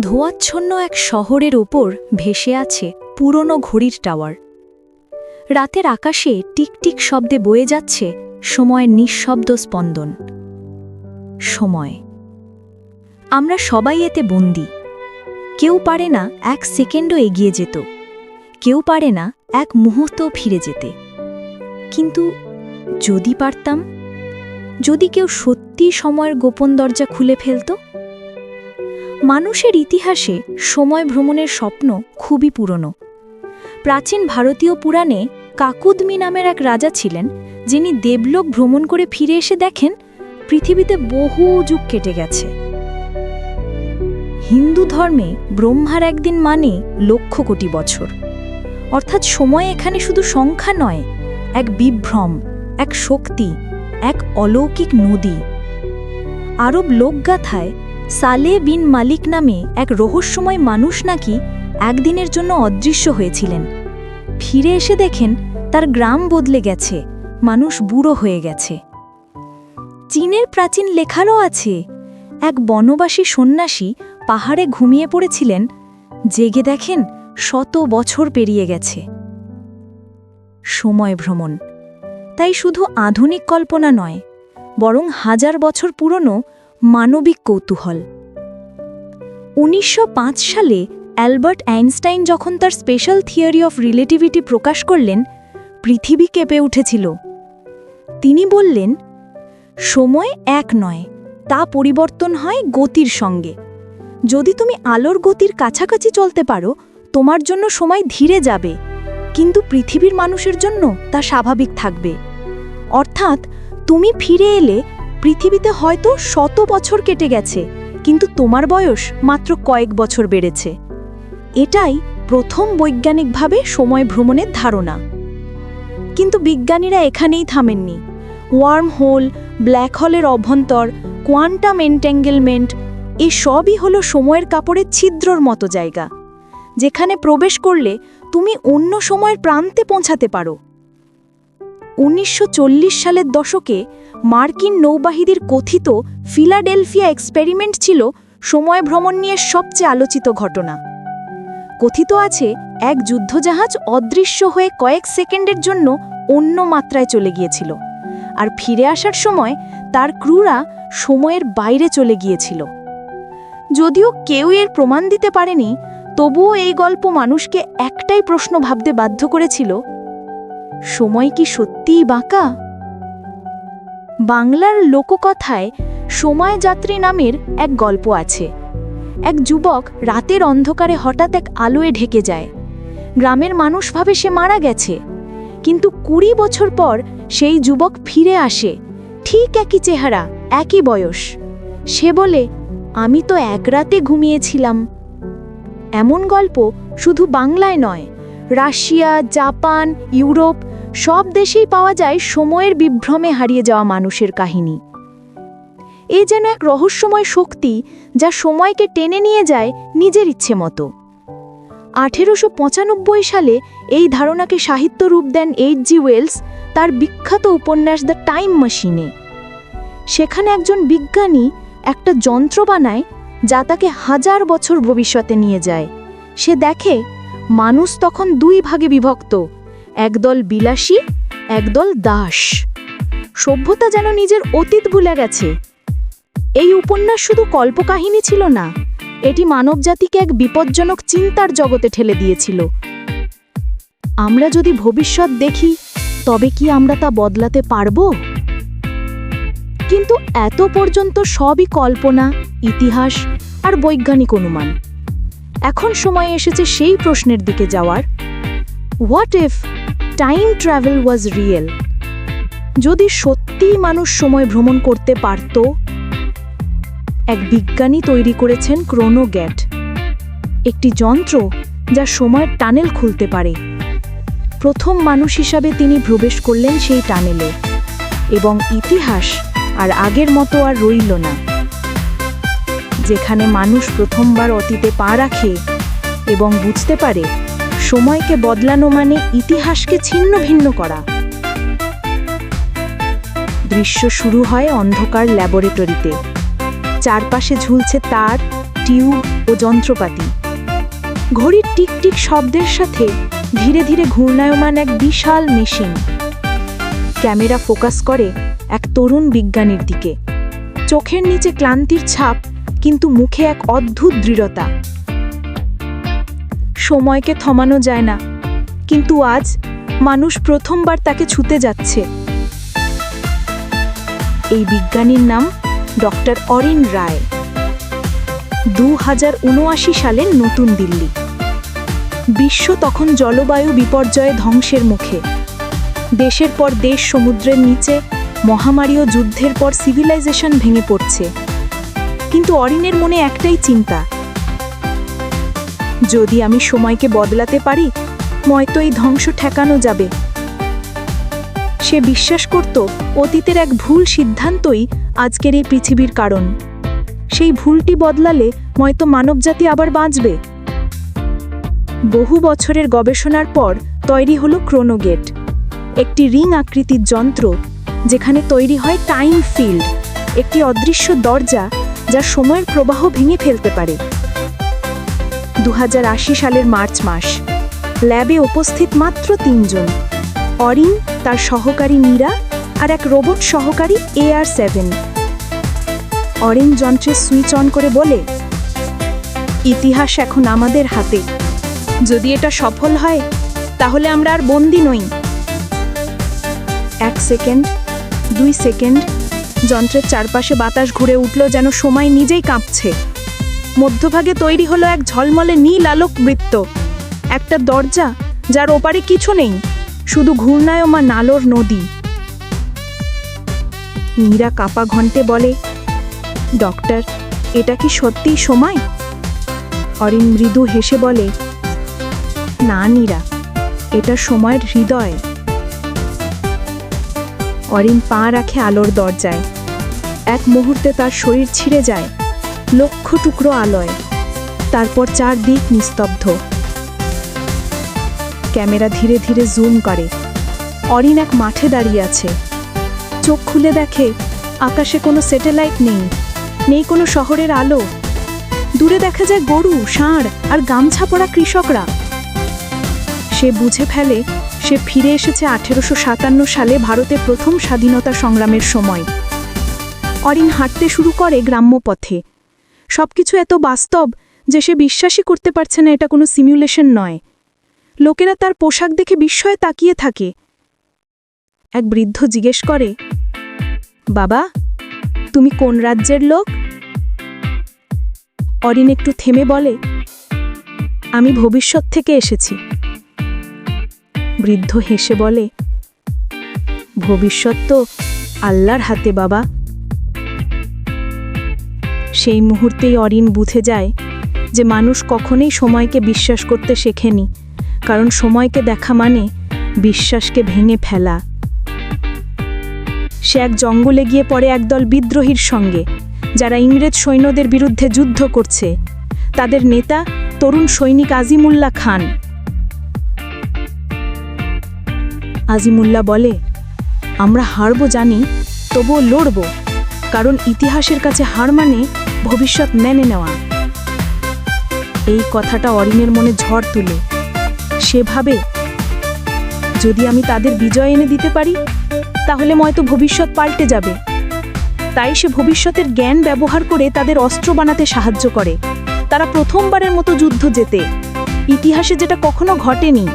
ধোয়াচ্ছন্ন এক শহরের ওপর ভেসে আছে পুরনো ঘড়ির টাওয়ার। রাতের আকাশে টিকটিক শব্দে বয়ে যাচ্ছে সময়ের নিঃশব্দ স্পন্দন। সময়। আমরা সবাই এতে বন্দি। কেউ পারে না এক সেকেন্ডও এগিয়ে যেত। কেউ পারে না এক মুহূর্ত ফিরে যেতে। কিন্তু যদি পারতাম? যদি কেউ সত্যি সময়ের গোপন দরজা খুলে ফেলত? মানুষের ইতিহাসে সময় ভ্রমণের স্বপ্ন খুবই পুরনো। প্রাচীন ভারতীয় পুরাণে কাকুদমি নামের এক রাজা ছিলেন, যিনি দেবলোক ভ্রমণ করে ফিরে এসে দেখেন, পৃথিবীতে বহু যুগ কেটে গেছে। হিন্দু ধর্মে ব্রহ্মার একদিন মানে লক্ষ কোটি বছর। অর্থাৎ সময় এখানে শুধু সংখ্যা নয়, এক বিভ্রম, এক শক্তি, এক অলৌকিক নদী। আরব লোকগাথায় সালে বিন মালিক নামে এক রহস্যময় মানুষ নাকি একদিনের জন্য অদৃশ্য হয়েছিলেন। ফিরে এসে দেখেন তার গ্রাম বদলে গেছে, মানুষ বুড়ো হয়ে গেছে। চীনের প্রাচীন লেখারও আছে, এক বনবাসী সন্ন্যাসী পাহাড়ে ঘুমিয়ে পড়েছিলেন, জেগে দেখেন শত বছর পেরিয়ে গেছে। সময় ভ্রমণ, তাই শুধু আধুনিক কল্পনা নয়, বরং হাজার বছর পুরনো মানবিক কৌতূহল। উনিশশো পাঁচ সালে অ্যালবার্ট আইনস্টাইন যখন তার স্পেশাল থিওরি অফ রিলেটিভিটি প্রকাশ করলেন, পৃথিবী কেঁপে উঠেছিল। তিনি বললেন, সময় এক নয়, তা পরিবর্তন হয় গতির সঙ্গে। যদি তুমি আলোর গতির কাছাকাছি চলতে পারো, তোমার জন্য সময় ধীরে যাবে, কিন্তু পৃথিবীর মানুষের জন্য তা স্বাভাবিক থাকবে। অর্থাৎ, তুমি ফিরে এলে পৃথিবীতে হয়তো শত বছর কেটে গেছে, কিন্তু তোমার বয়স মাত্র কয়েক বছর বেড়েছে। এটাই প্রথম বৈজ্ঞানিকভাবে সময় ভ্রমণের ধারণা। কিন্তু বিজ্ঞানীরা এখানেই থামেননি। ওয়ার্ম হোল, ব্ল্যাক হলের অভ্যন্তর, কোয়ান্টাম এন্ট্যাঙ্গেলমেন্ট এ সবই হলো সময়ের কাপড়ের ছিদ্রর মতো জায়গা, যেখানে প্রবেশ করলে তুমি অন্য সময়ের প্রান্তে পৌঁছাতে পারো। উনিশশো চল্লিশ সালের দশকে মার্কিন নৌবাহিনীর কথিত ফিলাডেলফিয়া এক্সপেরিমেন্ট ছিল সময় ভ্রমণ নিয়ে সবচেয়ে আলোচিত ঘটনা। কথিত আছে, এক যুদ্ধজাহাজ অদৃশ্য হয়ে কয়েক সেকেন্ডের জন্য অন্য মাত্রায় চলে গিয়েছিল আর ফিরে আসার সময় তার ক্রুরা সময়ের বাইরে চলে গিয়েছিল। যদিও কেউ এর প্রমাণ দিতে পারেনি, তবুও এই গল্প মানুষকে একটাই প্রশ্ন ভাবতে বাধ্য করেছিল, সময় কি সত্যিই বাঁকা? বাংলার লোককথায় সময় যাত্রী নামের এক গল্প আছে। এক যুবক রাতের অন্ধকারে হঠাৎ এক আলোয় ঢেকে যায়। গ্রামের মানুষ ভাবে সে মারা গেছে। কিন্তু কুড়ি বছর পর সেই যুবক ফিরে আসে। ঠিক একই চেহারা, একই বয়স। সে বলে, আমি তো এক রাতে ঘুমিয়েছিলাম। এমন গল্প শুধু বাংলায় নয়, রাশিয়া, জাপান, ইউরোপ সব দেশেই পাওয়া যায় সময়ের বিভ্রমে হারিয়ে যাওয়া মানুষের কাহিনী। এ যেন এক রহস্যময় শক্তি যা সময়কে টেনে নিয়ে যায় নিজের ইচ্ছে মতো। আঠেরোশো পঁচানব্বই সালে এই ধারণাকে সাহিত্য রূপ দেন এইচ জি ওয়েলস, তার বিখ্যাত উপন্যাস দ্য টাইম মেশিনে। সেখানে একজন বিজ্ঞানী একটা যন্ত্র বানায় যা তাকে হাজার বছর ভবিষ্যতে নিয়ে যায়। সে দেখে, মানুষ তখন দুই ভাগে বিভক্ত। একদল বিলাসী, একদল দাস। সভ্যতা যেন নিজের অতীত ভুলে গেছে। এই উপন্যাস শুধু কল্পকাহিনী ছিল না, এটি মানবজাতিকে এক বিপজ্জনক চিন্তার জগতে ঠেলে দিয়েছিল। আমরা যদি ভবিষ্যৎ দেখি, তবে কি আমরা তা বদলাতে পারব? কিন্তু এত পর্যন্ত সবই কল্পনা, ইতিহাস আর বৈজ্ঞানিক অনুমান। এখন সময় এসেছে সেই প্রশ্নের দিকে যাওয়ার। What if time travel was real যদি সত্যিই মানুষ সময় ভ্রমণ করতে পারত, এক বিজ্ঞানী তৈরি করেছেন ক্রোনোগ্যাট একটি যন্ত্র যা সময়ের টানেল খুলতে পারে। প্রথম মানুষ হিসাবে তিনি প্রবেশ করলেন সেই টানেলে, এবং ইতিহাস আর আগের মতো আর রইল না। যেখানে মানুষ প্রথমবার অতীতে পা রাখে এবং বুঝতে পারে সময়কে বদলানো মানে ইতিহাসকে ছিন্ন ভিন্ন করা। দৃশ্য শুরু হয় অন্ধকার ল্যাবরেটরিতে। চারপাশে ঝুলছে তার, টিউব ও যন্ত্রপাতি। ঘড়ির টিকটিক শব্দের সাথে ধীরে ধীরে ঘূর্ণায়মান এক বিশাল মেশিন। ক্যামেরা ফোকাস করে এক তরুণ বিজ্ঞানীর দিকে। চোখের নিচে ক্লান্তির ছাপ, কিন্তু মুখে এক অদ্ভুত দৃঢ়তা। সময়কে থমানো যায় না। কিন্তু আজ মানুষ প্রথমবার তাকে ছুতে যাচ্ছে। এই বিজ্ঞানীর নাম ডক্টর অরিন রায়। দু হাজার উনআশি সালের নতুন দিল্লি। বিশ্ব তখন জলবায়ু বিপর্যয়ে ধ্বংসের মুখে। দেশের পর দেশ সমুদ্রের নিচে, মহামারী ও যুদ্ধের পর সিভিলাইজেশন ভেঙে পড়ছে। কিন্তু অরিনের মনে একটাই চিন্তা যদি আমি সময়কে বদলাতে পারি নয়তো এই ধ্বংস ঠেকানো যাবে। সে বিশ্বাস করত, অতীতের এক ভুল সিদ্ধান্তই আজকের এই পৃথিবীর কারণ। সেই ভুলটি বদলালে নয়তো মানবজাতি আবার বাঁচবে। বহু বছরের গবেষণার পর তৈরি হলো ক্রোনোগেট, একটি রিং আকৃতির যন্ত্র, যেখানে তৈরি হয় টাইম ফিল্ড, একটি অদৃশ্য দরজা যা সময়ের প্রবাহ ভেঙে ফেলতে পারে। দু হাজার আশি সালের মার্চ মাস। ল্যাবে উপস্থিত মাত্র তিনজন। অরিন, তার সহকারী মীরা আর এক রোবট সহকারী এ আর সেভেন। অরিন যন্ত্রের সুইচ অন করে বলে, ইতিহাস এখন আমাদের হাতে। যদি এটা সফল হয়, তাহলে আমরা আর বন্দি নই। এক সেকেন্ড, দুই সেকেন্ড, যন্ত্রের চারপাশে বাতাস ঘুরে উঠল যেন সময় নিজেই কাঁপছে। মধ্যভাগে তৈরি হলো এক ঝলমলে নীল আলোক বৃত্ত। একটা দরজা যার ওপারে কিছু নেই, শুধু ঘূর্ণায়মান আলোর নদী। নীরা কাপা ঘন্টে বলে, ডক্টর, এটা কি সত্যিই সময়? অরিন মৃদু হেসে বলে, না নীরা এটা সময়ের হৃদয়। অরিন পা রাখে আলোর দরজায়। এক মুহূর্তে তার শরীর ছিঁড়ে যায়। লক্ষ টুকরো আলোয়। তারপর চারদিক নিস্তব্ধ। ক্যামেরা ধীরে ধীরে জুম করে। অরিন এক মাঠে দাঁড়িয়ে আছে। চোখ খুলে দেখে, আকাশে কোনো স্যাটেলাইট নেই নেই কোনো শহরের আলো। দূরে দেখা যায় গরু, ষাঁড় আর গামছা পরা কৃষকরা। সে বুঝে ফেলে, সে ফিরে এসেছে আঠেরোশো সাতান্ন সালে ভারতের প্রথম স্বাধীনতা সংগ্রামের সময়। অরিন হাঁটতে শুরু করে গ্রাম্য পথে। সবকিছু এত বাস্তব যে সে বিশ্বাসই করতে পারছে না, এটা কোনো সিমুলেশন নয়। লোকেরা তার পোশাক দেখে বিস্ময়ে তাকিয়ে থাকে। এক বৃদ্ধ জিজ্ঞেস করে, বাবা, তুমি কোন রাজ্যের লোক? অরিন একটু থেমে বলে, আমি ভবিষ্যৎ থেকে এসেছি। বৃদ্ধ হেসে বলে, ভবিষ্যৎ তো আল্লাহর হাতে বাবা। সেই মুহূর্তেই অরিন বুঝে যায় যে মানুষ কখনোই সময়কে বিশ্বাস করতে শেখেনি, কারণ সময়কে দেখা মানে বিশ্বাসকে ভেঙে ফেলা। সে এক জঙ্গলে গিয়ে পড়ে একদল বিদ্রোহীর সঙ্গে, যারা ইংরেজ সৈন্যদের বিরুদ্ধে যুদ্ধ করছে। তাদের নেতা তরুণ সৈনিক আজিমুল্লাহ খান। আজিমুল্লাহ বলে, আমরা হারব জানি, তবুও লড়ব, কারণ ইতিহাসের কাছে হার মানে ভবিষ্যৎ মেনে নেওয়া। এই কথাটা অরিনের মনে ঝড় তুলে। সেভাবে, যদি আমি তাদের বিজয় এনে দিতে পারি, তাহলে হয়তো ভবিষ্যৎ পাল্টে যাবে। তাই সে ভবিষ্যতের জ্ঞান ব্যবহার করে তাদের অস্ত্র বানাতে সাহায্য করে। তারা প্রথমবারের মতো যুদ্ধ যেতে ইতিহাসে যেটা কখনো ঘটেনি।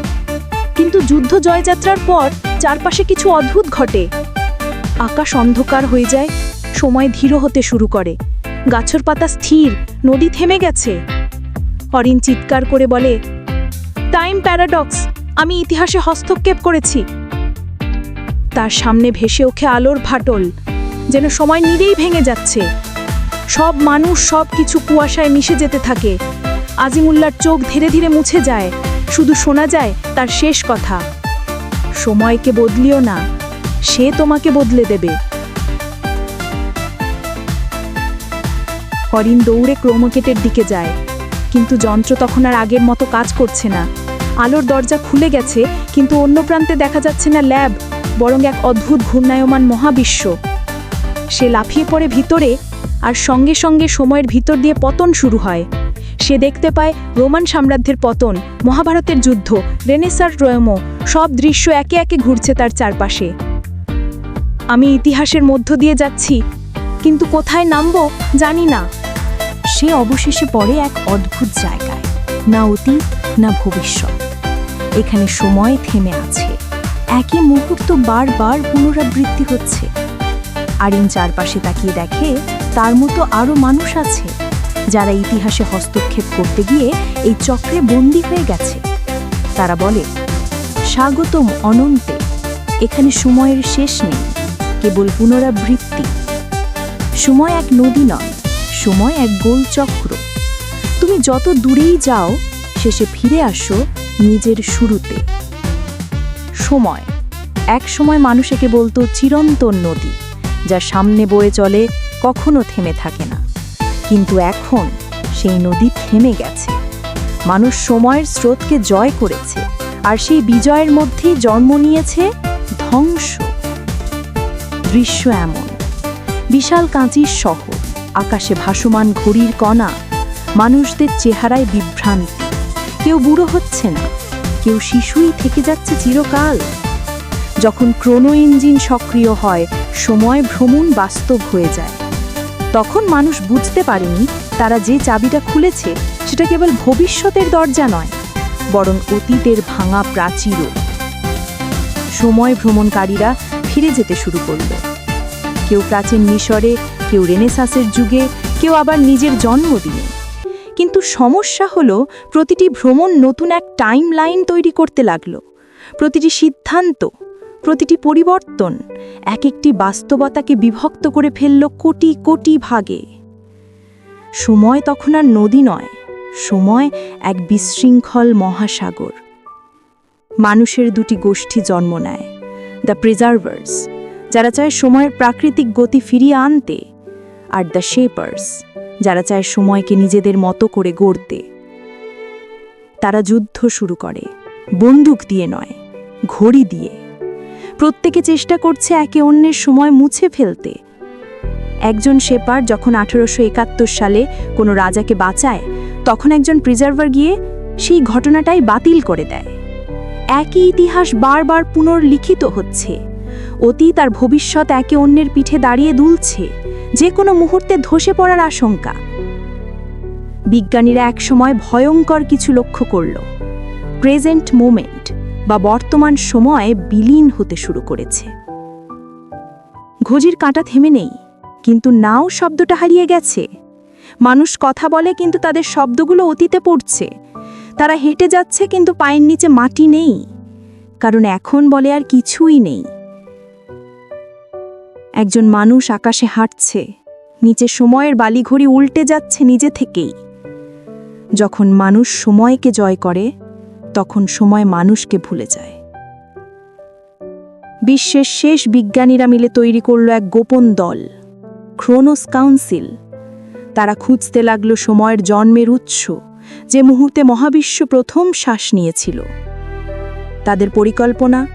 কিন্তু যুদ্ধ জয়যাত্রার পর চারপাশে কিছু অদ্ভুত ঘটে। আকাশ অন্ধকার হয়ে যায়, সময় ধীর হতে শুরু করে। গাছের পাতা স্থির, নদী থেমে গেছে। অরিন চিৎকার করে বলে টাইম প্যারাডক্স আমি ইতিহাসে হস্তক্ষেপ করেছি। তার সামনে ভেসে ওঠে আলোর ফাটল যেন সময় নিজেই ভেঙে যাচ্ছে। সব মানুষ, সব কিছু কুয়াশায় মিশে যেতে থাকে। আজিমুল্লার চোখ ধীরে ধীরে মুছে যায়, শুধু শোনা যায় তার শেষ কথা। সময়কে বদলিও না, সে তোমাকে বদলে দেবে। অরিন দৌড়ে ক্রোমোকেটের দিকে যায়। কিন্তু যন্ত্র তখন আর আগের মতো কাজ করছে না। আলোর দরজা খুলে গেছে, কিন্তু অন্য প্রান্তে দেখা যাচ্ছে না ল্যাব, বরং এক অদ্ভুত ঘূর্ণায়মান মহাবিশ্ব। সে লাফিয়ে পড়ে ভিতরে, আর সঙ্গে সঙ্গে সময়ের ভিতর দিয়ে পতন শুরু হয়। সে দেখতে পায় রোমান সাম্রাজ্যের পতন, মহাভারতের যুদ্ধ রেনেসার রোয়মো সব দৃশ্য একে একে ঘুরছে তার চারপাশে। আমি ইতিহাসের মধ্য দিয়ে যাচ্ছি, কিন্তু কোথায় নামবো জানি না। সে অবশেষে পড়ে এক অদ্ভুত জায়গায়, না অতীত, না ভবিষ্যৎ। এখানে সময় থেমে আছে। একই মুহূর্ত বারবার পুনরাবৃত্তি হচ্ছে। আরিন চারপাশে তাকিয়ে দেখে, তার মতো আরও মানুষ আছে, যারা ইতিহাসে হস্তক্ষেপ করতে গিয়ে এই চক্রে বন্দী হয়ে গেছে। তারা বলে, স্বাগতম অনন্তে, এখানে সময়ের শেষ নেই, কেবল পুনরাবৃত্তি। সময় এক নদী নয় সময় এক গোল চক্র। তুমি যত দূরেই যাও, শেষে ফিরে আসো নিজের শুরুতে। সময়। এক সময় মানুষ একে বলতো চিরন্তন নদী, যা সামনে বয়ে চলে, কখনো থেমে থাকে না। কিন্তু এখন সেই নদী থেমে গেছে। মানুষ সময়ের স্রোতকে জয় করেছে, আর সেই বিজয়ের মধ্যেই জন্ম নিয়েছে ধ্বংস। দৃশ্য এমন। বিশাল কাঁচির শহর। আকাশে ভাসমান ঘড়ির কণা। মানুষদের চেহারায় বিভ্রান্তি। কেউ বুড়ো হচ্ছে না, কেউ শিশুই থেকে যাচ্ছে চিরকাল। যখন ক্রোনো ইঞ্জিন সক্রিয় হয়, সময় ভ্রমণ বাস্তব হয়ে যায়। তখন মানুষ বুঝতে পারেনি, তারা যে চাবিটা খুলেছে, সেটা কেবল ভবিষ্যতের দরজা নয়, বরং অতীতের ভাঙা প্রাচীরও। সময় ভ্রমণকারীরা ফিরে যেতে শুরু করল। কেউ প্রাচীন মিশরে কেউ রেনেসাসের যুগে, কেউ আবার নিজের জন্মদিনে। কিন্তু সমস্যা হলো, প্রতিটি ভ্রমণ নতুন এক টাইম লাইন তৈরি করতে লাগল। প্রতিটি সিদ্ধান্ত, প্রতিটি পরিবর্তন এক একটি বাস্তবতাকে বিভক্ত করে ফেলল কোটি কোটি ভাগে। সময় তখন আর নদী নয়, সময় এক বিশৃঙ্খল মহাসাগর। মানুষের দুটি গোষ্ঠী জন্ম নেয়, দ্য প্রিজার্ভার্স, যারা চায় সময়ের প্রাকৃতিক গতি ফিরিয়ে আনতে আর দ্য শেপার্স যারা চায় সময়কে নিজেদের মতো করে গড়তে। তারা যুদ্ধ শুরু করে, বন্দুক দিয়ে নয়, ঘড়ি দিয়ে। প্রত্যেকে চেষ্টা করছে একে অন্যের সময় মুছে ফেলতে। একজন শেপার যখন আঠেরোশো একাত্তর সালে কোনো রাজাকে বাঁচায়, তখন একজন প্রিজার্ভার গিয়ে সেই ঘটনাটাই বাতিল করে দেয়। একই ইতিহাস বারবার পুনর্লিখিত হচ্ছে। অতীত আর ভবিষ্যৎ একে অন্যের পিঠে দাঁড়িয়ে দুলছে। যে কোনো মুহূর্তে ধসে পড়ার আশঙ্কা। বিজ্ঞানীরা একসময় ভয়ঙ্কর কিছু লক্ষ্য করল। প্রেজেন্ট মোমেন্ট বা বর্তমান সময়ে বিলীন হতে শুরু করেছে। ঘজির কাঁটা থেমে নেই, কিন্তু নাও শব্দটা হারিয়ে গেছে। মানুষ কথা বলে, কিন্তু তাদের শব্দগুলো অতীতে পড়ছে। তারা হেঁটে যাচ্ছে, কিন্তু পায়ের নিচে মাটি নেই। কারণ এখন বলে আর কিছুই নেই। একজন মানুষ আকাশে হাঁটছে, নিচে সময়ের বালিঘড়ি উল্টে যাচ্ছে নিজে থেকেই। যখন মানুষ সময়কে জয় করে, তখন সময় মানুষকে ভুলে যায়। বিশ্বের শেষ বিজ্ঞানীরা মিলে তৈরি করল এক গোপন দল, ক্রোনোস কাউন্সিল। তারা খুঁজতে লাগল সময়ের জন্মের উৎস, যে মুহূর্তে মহাবিশ্ব প্রথম শ্বাস নিয়েছিল। তাদের পরিকল্পনা,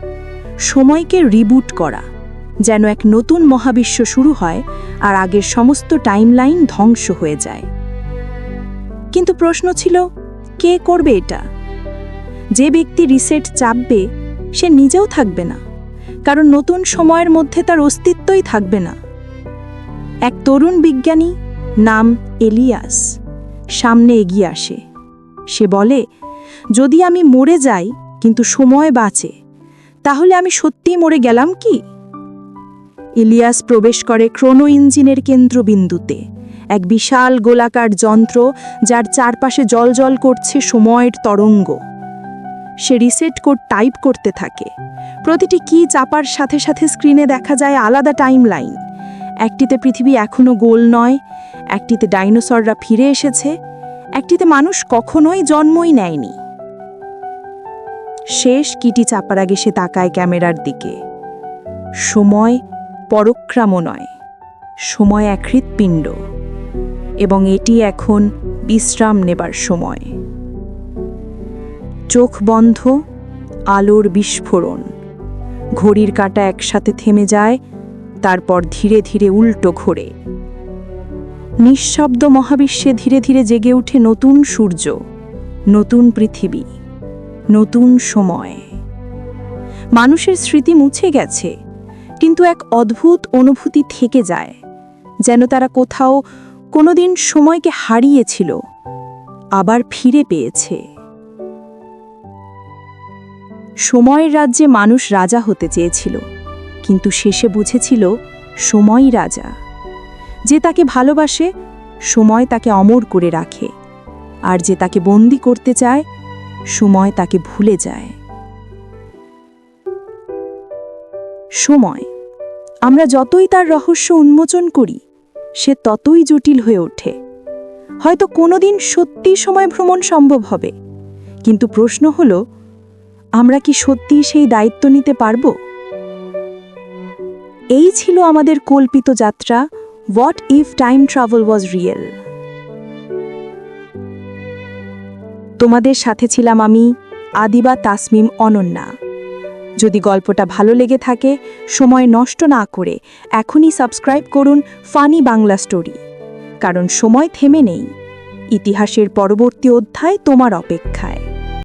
সময়কে রিবুট করা। যেন এক নতুন মহাবিশ্ব শুরু হয় আর আগের সমস্ত টাইমলাইন ধ্বংস হয়ে যায়। কিন্তু প্রশ্ন ছিল, কে করবে এটা? যে ব্যক্তি রিসেট চাপবে, সে নিজেও থাকবে না। কারণ নতুন সময়ের মধ্যে তার অস্তিত্বই থাকবে না। এক তরুণ বিজ্ঞানী নাম এলিয়াস সামনে এগিয়ে আসে। সে বলে, যদি আমি মরে যাই, কিন্তু সময় বাঁচে, তাহলে আমি সত্যিই মরে গেলাম কি? ইলিয়াস প্রবেশ করে ক্রোনো ইঞ্জিনের কেন্দ্রবিন্দুতে। এক বিশাল গোলাকার যন্ত্র যার চারপাশে জলজল করছে সময়ের তরঙ্গ। সে রিসেট কোড টাইপ করতে থাকে। প্রতিটি কি চাপার সাথে সাথে স্ক্রিনে দেখা যায় আলাদা টাইম লাইন একটিতে পৃথিবী এখনও গোল নয়, একটিতে ডাইনোসররা ফিরে এসেছে, একটিতে মানুষ কখনোই জন্মই নেয়নি। শেষ কিটি চাপার আগে সে তাকায় ক্যামেরার দিকে। সময় পরক্রাম নয়, সময় এক হৃৎপিণ্ড, এবং এটি এখন বিশ্রাম নেবার সময়। চোখ বন্ধ, আলোর বিস্ফোরণ, ঘড়ির কাঁটা একসাথে থেমে যায়, তারপর ধীরে ধীরে উল্টো ঘোরে। নিঃশব্দ মহাবিশ্বে ধীরে ধীরে জেগে ওঠে নতুন সূর্য, নতুন পৃথিবী, নতুন সময়। মানুষের স্মৃতি মুছে গেছে কিন্তু এক অদ্ভুত অনুভূতি থেকে যায়, যেন তারা কোথাও কোনোদিন সময়কে হারিয়েছিল, আবার ফিরে পেয়েছে। সময়ের রাজ্যে মানুষ রাজা হতে চেয়েছিল, কিন্তু শেষে বুঝেছিল সময়ই রাজা। যে তাকে ভালোবাসে, সময় তাকে অমর করে রাখে, আর যে তাকে বন্দি করতে চায়, সময় তাকে ভুলে যায়। সময় আমরা যতই তার রহস্য উন্মোচন করি, সে ততই জটিল হয়ে ওঠে। হয়তো কোনোদিন সত্যি সময় ভ্রমণ সম্ভব হবে, কিন্তু প্রশ্ন হল, আমরা কি সত্যি সেই দায়িত্ব নিতে পারব? এই ছিল আমাদের কল্পিত যাত্রা what if time travel was real তোমাদের সাথে ছিলাম আমি, আদিবা তাসমিম অনন্যা। যদি গল্পটা ভালো লেগে থাকে, সময় নষ্ট না করে এখনই সাবস্ক্রাইব করুন ফানি বাংলা স্টোরি। কারণ সময় থেমে নেই। ইতিহাসের পরবর্তী অধ্যায় তোমার অপেক্ষায়।